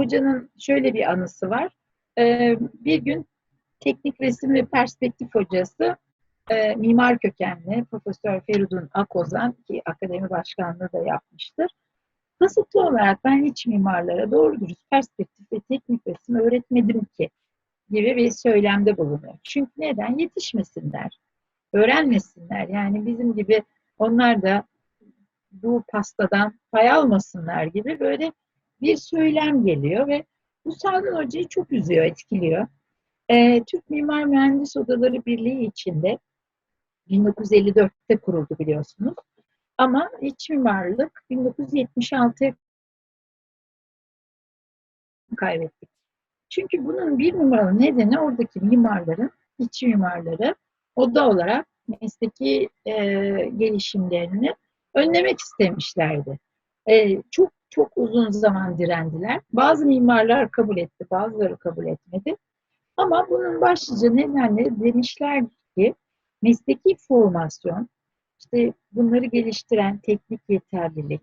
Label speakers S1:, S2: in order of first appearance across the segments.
S1: hocanın şöyle bir anısı var. Bir gün teknik resim ve perspektif hocası mimar kökenli Profesör Feridun Akozan ki akademi başkanlığı da yapmıştır. Kasıtlı olarak ben hiç mimarlara doğru dürüst perspektif ve teknik resim öğretmedim ki gibi bir söylemde bulunuyor. Çünkü neden? Yetişmesinler, öğrenmesinler. Yani bizim gibi onlar da bu pastadan pay almasınlar gibi böyle bir söylem geliyor ve bu Salman Hoca'yı çok üzüyor, etkiliyor. Ee, Türk Mimar Mühendis Odaları Birliği içinde 1954'te kuruldu biliyorsunuz. Ama iç mimarlık 1976'ya kaybettik. Çünkü bunun bir numaralı nedeni oradaki mimarların, iç mimarları oda olarak mesleki e, gelişimlerini önlemek istemişlerdi. E, çok çok uzun zaman direndiler. Bazı mimarlar kabul etti, bazıları kabul etmedi. Ama bunun başlıca nedenleri demişler ki mesleki formasyon, işte bunları geliştiren teknik yeterlilik,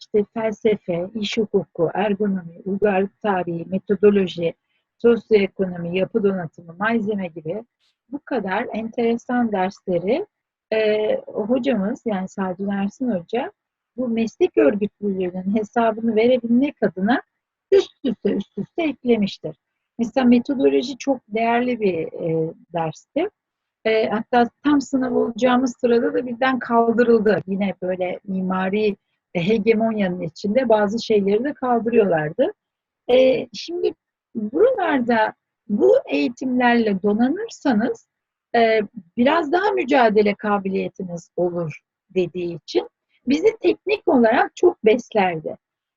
S1: işte felsefe, iş hukuku, ergonomi, uygarlık tarihi, metodoloji, sosyoekonomi, yapı donatımı, malzeme gibi bu kadar enteresan dersleri e, hocamız yani Sadun Ersin Hoca bu meslek örgütlülüğünün hesabını verebilmek adına üst üste üst üste eklemiştir. Mesela metodoloji çok değerli bir e, dersti. E, hatta tam sınav olacağımız sırada da birden kaldırıldı. Yine böyle mimari hegemonyanın içinde bazı şeyleri de kaldırıyorlardı. E, şimdi buralarda bu eğitimlerle donanırsanız e, biraz daha mücadele kabiliyetiniz olur dediği için bizi teknik olarak çok beslerdi.